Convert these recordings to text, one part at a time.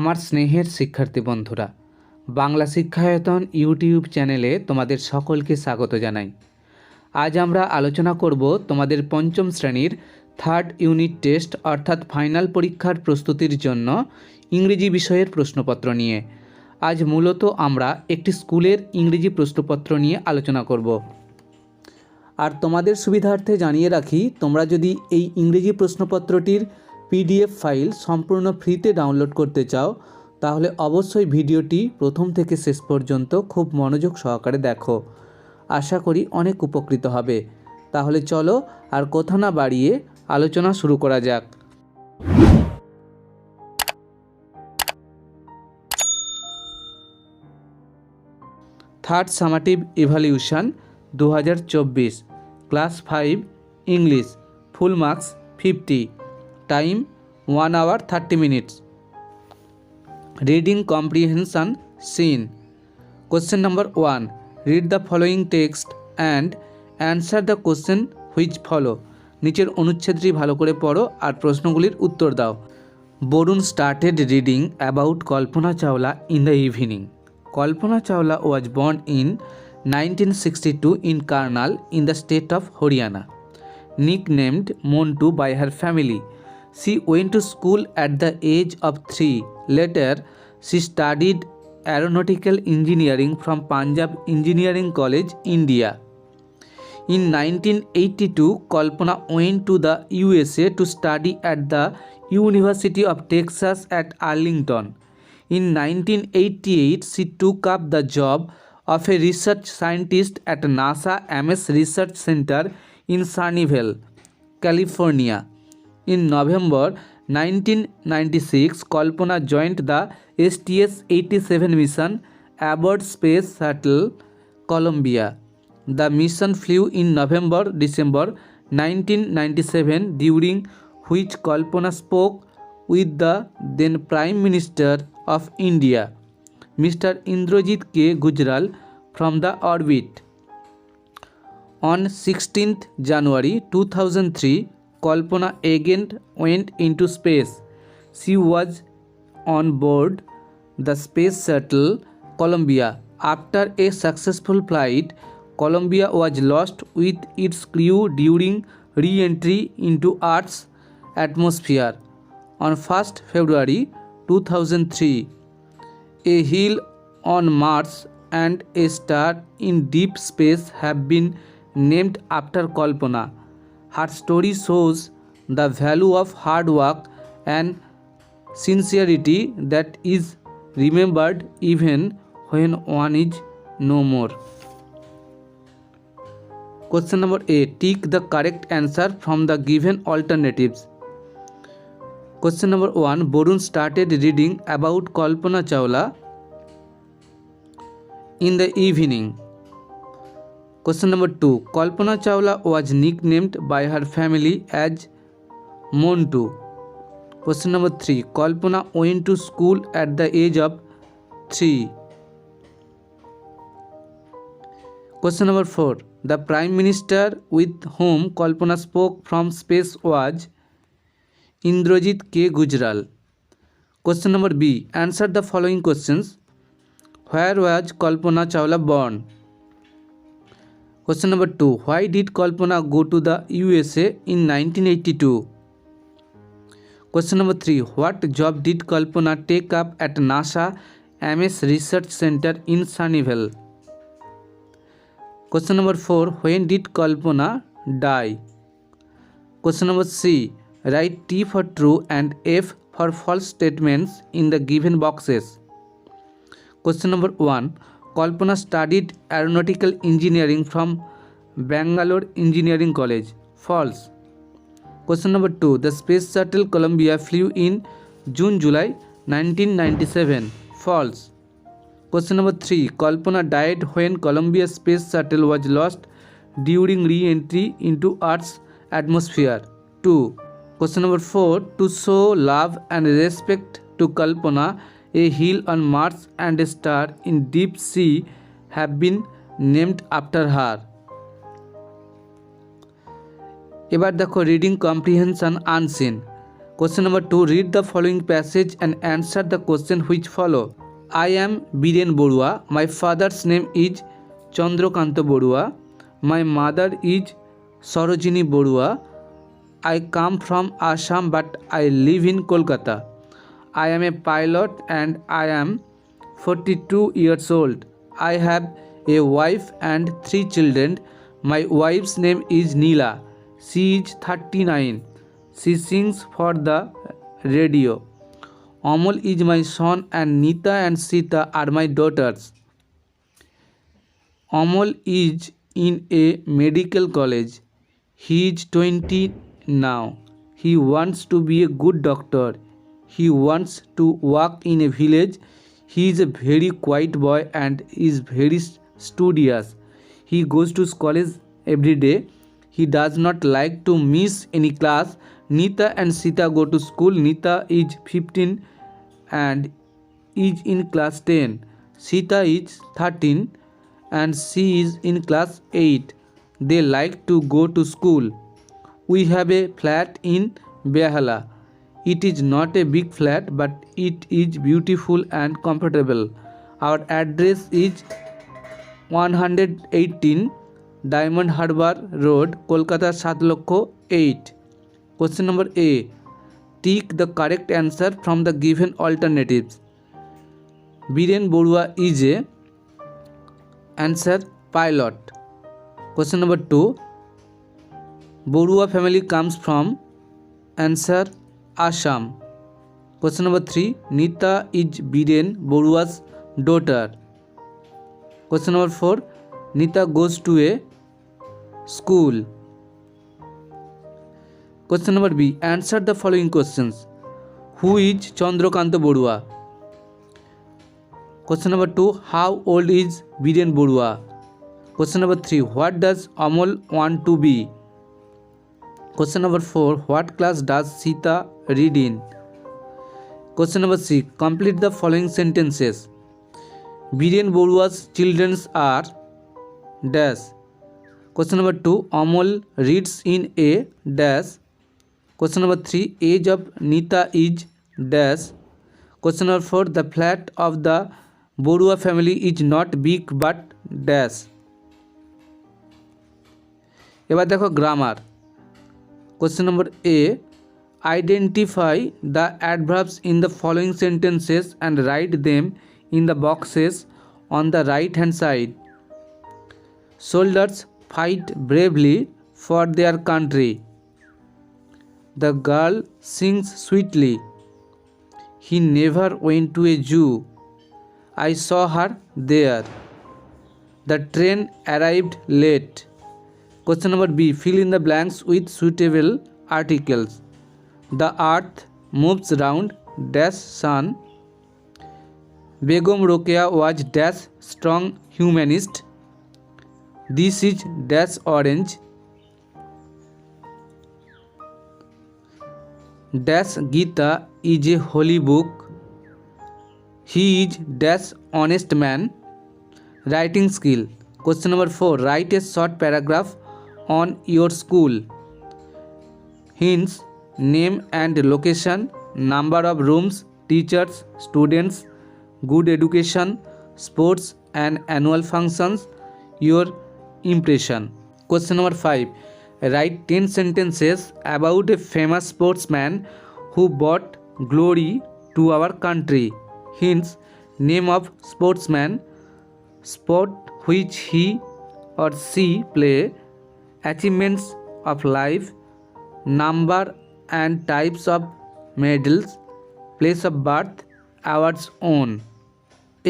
আমার স্নেহের শিক্ষার্থী বন্ধুরা বাংলা শিক্ষায়তন ইউটিউব চ্যানেলে তোমাদের সকলকে স্বাগত জানাই আজ আমরা আলোচনা করব তোমাদের পঞ্চম শ্রেণীর থার্ড ইউনিট টেস্ট অর্থাৎ ফাইনাল পরীক্ষার প্রস্তুতির জন্য ইংরেজি বিষয়ের প্রশ্নপত্র নিয়ে আজ মূলত আমরা একটি স্কুলের ইংরেজি প্রশ্নপত্র নিয়ে আলোচনা করব আর তোমাদের সুবিধার্থে জানিয়ে রাখি তোমরা যদি এই ইংরেজি প্রশ্নপত্রটির পিডিএফ ফাইল সম্পূর্ণ ফ্রিতে ডাউনলোড করতে চাও তাহলে অবশ্যই ভিডিওটি প্রথম থেকে শেষ পর্যন্ত খুব মনোযোগ সহকারে দেখো আশা করি অনেক উপকৃত হবে তাহলে চলো আর কথা না বাড়িয়ে আলোচনা শুরু করা যাক থার্ড সামাটিভ ইভ্যালিউশন দু class five English full marks fifty time one hour thirty minutes reading comprehension seen question number one read the following text and answer the question which follow নিচের অনুচ্ছেদটি ভালো করে পড়ো আর প্রশ্নগুলির উত্তর দাও Varun started reading about Kalpana Chawla in the evening Kalpana Chawla was born in nineteen Karnal in the state of Haryana nicknamed মন two by her family She went to school at the age of three. Later, she studied aeronautical engineering from Punjab Engineering College, India. In 1982, Kalpana went to the USA to study at the University of Texas at Arlington. In 1988, she took up the job of a research scientist at NASA MS Research Center in Sunnyvale, California. In November 1996, Kalpana joined the STS-87 mission aboard Space Shuttle Columbia. The mission flew in November-December 1997, during which Kalpana spoke with the then Prime Minister of India, Mr. Indrajit K. Gujral, from the orbit. On 16th January 2003, Kalpana again went into space. She was on board the space shuttle Columbia. After a successful flight, Columbia was lost with its crew during re-entry into Earth's atmosphere. On 1st February 2003, a hill on Mars and a star in deep space have been named after Kalpana. Her story shows the value of hard work and sincerity that is remembered even when one is no more. Question number 8 Tick the correct answer from the given alternatives. Question number 1 Borun started reading about Kalpana Chawla in the evening. Question number 2. Kalpana Chawla was nicknamed by her family as Montu. Question number 3. Kalpana went to school at the age of 3. Question number 4. The Prime Minister with whom Kalpana spoke from space was Indrajit K. Gujral. Question number B. Answer the following questions. Where was Kalpana Chawla born? Question number 2. Why did Kalpana go to the USA in 1982? Question number 3. What job did Kalpana take up at NASA Ames Research Center in Sunnyvale? Question number 4. When did Kalpana die? Question number C. Write T for true and F for false statements in the given boxes. Question number 1. Kalpana studied aeronautical engineering from Bangalore Engineering College. False. Question number 2. The space shuttle Columbia flew in June-July 1997. False. Question number 3. Kalpana died when Columbia space shuttle was lost during re-entry into Earth's atmosphere. 2. Question number 4. To show love and respect to Kalpana, A hill on Mars and a star in deep sea have been named after her. এবার দেখো reading comprehension unseen question number two read the following passage and answer the question which follow I am Biren Barua my father's name is Chandrakanta Barua my mother is Sarojini Barua I come from Assam but I live in Kolkata I am a pilot and I am 42 years old. I have a wife and three children. My wife's name is Neela. She is 39. She sings for the radio. Amal is my son and Nita and Sita are my daughters. Amal is in a medical college. He is 20 now. He wants to be a good doctor. He wants to walk in a village he is a very quiet boy and is very studious he goes to college every day he does not like to miss any class Nita and Sita go to school Nita is fifteen and is in class ten Sita is thirteen and she is in class eight they like to go to school we have a flat in Behala It is not a big flat, but it is beautiful and comfortable. Our address is 118 Diamond Harbour Road Kolkata সাত লক্ষ eight question number a tick the correct answer from the given alternatives Biren Barua is a answer pilot question number two Barua family comes from answer Assam. Question number 3. Nita is Biren Borua's daughter. Question number 4. Nita goes to a school. Question number B. Answer the following questions. Who is Chandrakanta Borua? Question number 2. How old is Biren Borua? Question number 3. What does Amol want to be? Question number 4. What class does Sita read in question number six complete the following sentences Biren Barua's children's are dash question number two Amal reads in a dash question number three age of Nita is dash question number four the flat of the Barua family is not big but dash এবার দেখো grammar question number a Identify the adverbs in the following sentences and write them in the boxes on the right hand side. Soldiers fight bravely for their country. The girl sings sweetly. He never went to a zoo. I saw her there. The train arrived late. Question number B. Fill in the blanks with suitable articles. The earth moves round dash sun. Begum Rokeya was dash strong humanist. This is dash orange. Dash Gita is a holy book. He is dash honest man. Writing skill. Question number 4. Write a short paragraph on your school. Hints name and location, number of rooms, teachers, students, good education, sports and annual functions, your impression. Question number 5. Write 10 sentences about a famous sportsman who brought glory to our country. Hints, name of sportsman, sport which he or she play, achievements of life, number and types of medals place of birth awards own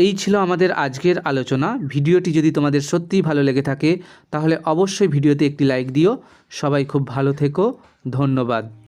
এই ছিল আমাদের আজকের আলোচনা ভিডিওটি যদি তোমাদের সত্যিই ভালো লেগে থাকে তাহলে অবশ্যই ভিডিওতে একটি লাইক দিও সবাই খুব ভালো থেকো ধন্যবাদ